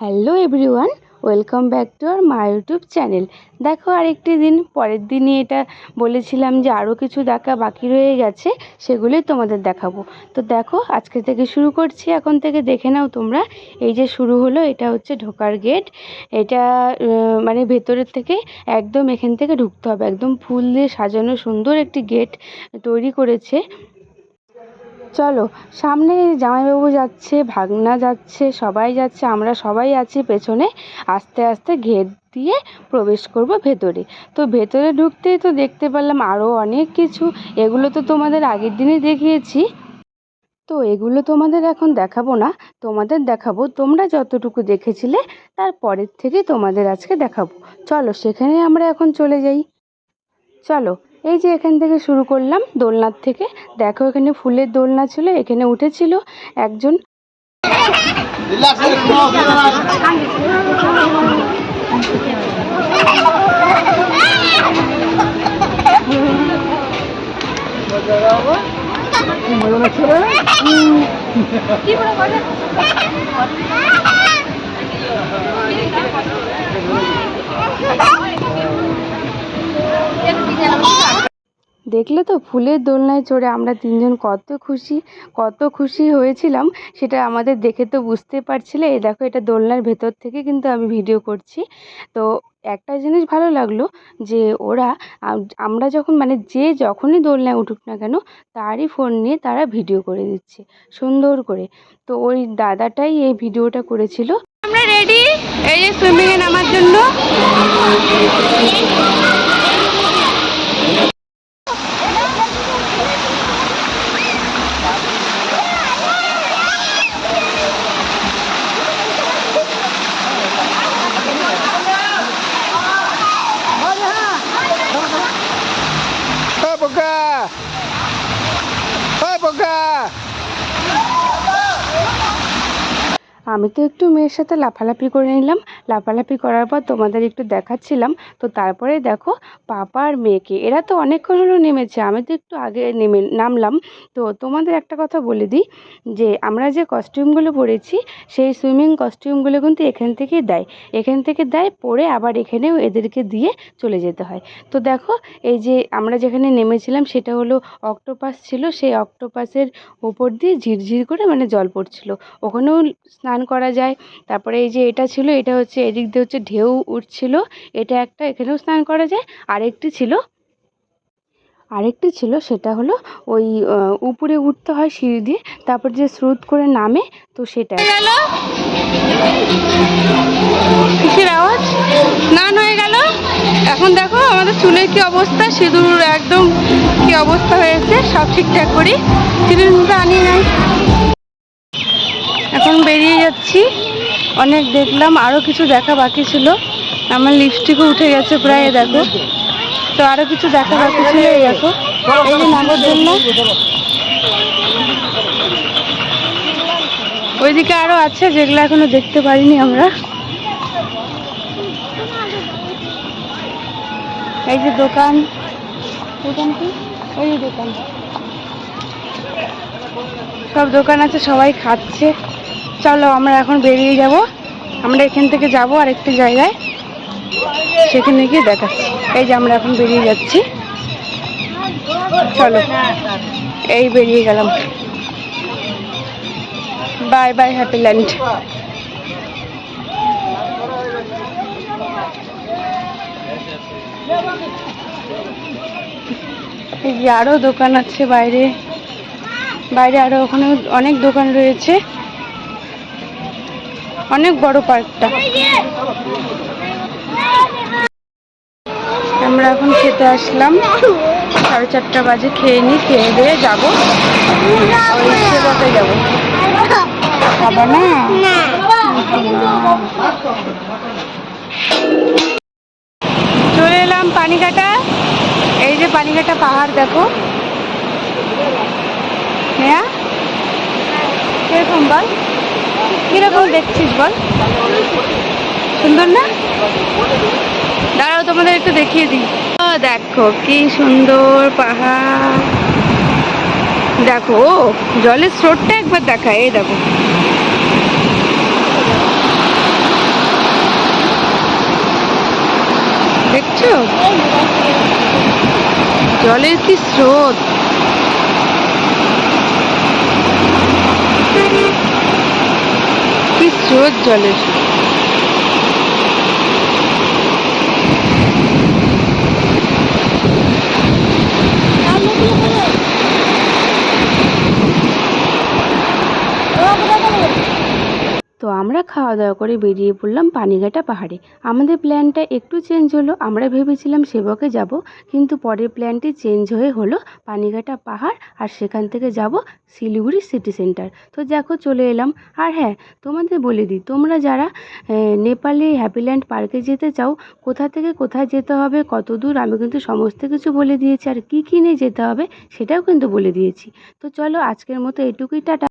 Hello everyone, welcome back to our my YouTube channel. দেখো আরেকটি দিন, পরের দিনই এটা বলেছিলাম যে আরও কিছু দেখা বাকি রয়ে গেছে, সেগুলোই তোমাদের দেখাবো। তো দেখো, আজকে থেকে শুরু করছি। এখন থেকে দেখে নাও তোমরা, এই যে শুরু হলো, এটা হচ্ছে ঢোকার গেট। এটা মানে ভেতরের থেকে একদম এখান থেকে ঢুকতে হবে। একদম ফুল দিয়ে সাজানো সুন্দর একটি গেট তৈরি করেছে। চলো, সামনে জামাইবাবু যাচ্ছে, ভাগনা যাচ্ছে, সবাই যাচ্ছে, আমরা সবাই আছি পেছনে। আস্তে আস্তে ঘের দিয়ে প্রবেশ করব ভেতরে। তো ভেতরে ঢুকতেই তো দেখতে পেলাম আরও অনেক কিছু। এগুলো তো তোমাদের আগের দিনই দেখিয়েছি। তো এগুলো তোমাদের এখন দেখাবো না, তোমাদের দেখাবো। তোমরা যতটুকু দেখেছিলে, তার পরের থেকে তোমাদের আজকে দেখাবো। চলো সেখানে আমরা এখন চলে যাই। চলো এই যে এখান থেকে শুরু করলাম দোলনার থেকে। দেখো এখানে ফুলের দোলনা ছিল, এখানে উঠেছিল একজন। দেখলে তো ফুলের দোলনায় চড়ে আমরা তিনজন কত খুশি কত খুশি হয়েছিলাম, সেটা আমাদের দেখে তো বুঝতে পারছিলে। এই দেখো, এটা দোলনার ভেতর থেকে কিন্তু আমি ভিডিও করছি। তো একটা জিনিস ভালো লাগল যে ওরা আমরা যখন মানে যে যখনই দোলনায় উঠুক না কেন, তারই ফোন নিয়ে তারা ভিডিও করে দিচ্ছে, সুন্দর করে। তো ওই দাদাটাই এই ভিডিওটা করেছিল। আমরা রেডি এই যে সুইমিংয়ে নামার জন্য। আমি তো একটু মেয়ের সাথে লাফালাফি করে নিলাম। লাফালাফি করার পর তোমাদের একটু দেখাচ্ছিলাম। তো তারপরে দেখো, পাপা আর মেয়েকে, এরা তো অনেকক্ষণ হলো নেমেছে, আমি তো একটু আগে নেমে, নামলাম। তো তোমাদের একটা কথা বলে দিই, যে আমরা যে কস্টিউমগুলো পরেছি, সেই সুইমিং কস্টিউমগুলো কিন্তু এখান থেকেই দেয়। এখান থেকে দেয়, পরে আবার এখানেও এদেরকে দিয়ে চলে যেতে হয়। তো দেখো, এই যে আমরা যেখানে নেমেছিলাম, সেটা হলো অক্টোপাস ছিল। সেই অক্টোপাসের উপর দিয়ে ঝিরঝির করে মানে জল পড়ছিল। ওখানেও স্নান করা যায়। তারপরে এই যে এটা ছিল, এটা হচ্ছে এদিক দিয়ে হচ্ছে ঢেউ উঠছিল। এটা একটা এখানেও স্নান করা যায়। আরেকটি ছিল আরেকটি ছিল, সেটা হলো ওই উপরে উঠতে হয় সিঁড়ি দিয়ে, তারপর যে স্রোত করে নামে, তো সেটা। আওয়াজ? স্নান হয়ে গেল? এখন দেখো আমাদের চুলের কি অবস্থা, সিঁদুর একদম কি অবস্থা হয়েছে, সব ঠিকঠাক করি। সিঁদুর আনিয়ে নাই। এখন বেরিয়ে যাচ্ছি। অনেক দেখলাম আরও কিছু দেখা বাকি ছিল। আমার লিপস্টিকও উঠে গেছে প্রায় দেখো। তো আরও কিছু দেখা বাকি ছিল, এই দেখো। এই যে নাগর জন্য। ওইদিকে আরও আছে, যেগুলো এখনও দেখতে পারিনি আমরা। এই যে দোকান। দোকান কি? ওই দোকান। সব দোকান আছে, সবাই খাচ্ছে। চলো, আমরা এখন বেরিয়ে যাব। আমরা এখান থেকে যাব আরেকটি জায়গায়। সেখানে গিয়ে দেখাচ্ছি। এই যে আমরা এখন বেরিয়ে যাচ্ছি। চলো, এই বেরিয়ে গেলাম। বাই বাই হ্যাপি ল্যান্ড আরও দোকান আছে বাইরে। বাইরে আরও ওখানে অনেক দোকান রয়েছে। অনেক বড় পার্কটা। আমরা এখন খেতে আসলাম। সাড়ে চারটা বাজে, খেয়ে নিই খেয়ে দিয়ে যাব। যাব। খাবা না চলে এলাম পানিকাটা এই যে পানিকাটা পাহাড়, দেখো। হ্যাঁ কীরকম বল? দেখছিস বল। সুন্দর না? দাঁড়াও, তোমাদের একটু দেখিয়ে দিই। দেখো, কি সুন্দর পাহাড়। দেখো, ও, জলের স্রোতটা একবার দেখা, এই দেখো। দেখছ? জলের কি স্রোত? কি স্রোত জলের তো আমরা খাওয়া দাওয়া করে বেরিয়ে পড়লাম পানিঘাটা পাহাড়ে। আমাদের প্ল্যানটা একটু চেঞ্জ হলো, আমরা ভেবেছিলাম সেবকে যাব, কিন্তু পরের প্ল্যানটি চেঞ্জ হয়ে হলো পানিঘাটা পাহাড় আর সেখান থেকে যাব শিলিগুড়ি সিটি সেন্টার তো দেখো চলে এলাম। আর হ্যাঁ তোমাদের বলে দিই, তোমরা যারা নেপালে হ্যাপিল্যান্ড পার্কে যেতে চাও, কোথা থেকে কোথায় যেতে হবে, কত দূর, আমি কিন্তু সমস্ত কিছু বলে দিয়েছি। আর কী কী নিয়ে যেতে হবে, সেটাও কিন্তু বলে দিয়েছি। তো চলো আজকের মতো এটুকুই, টাটা।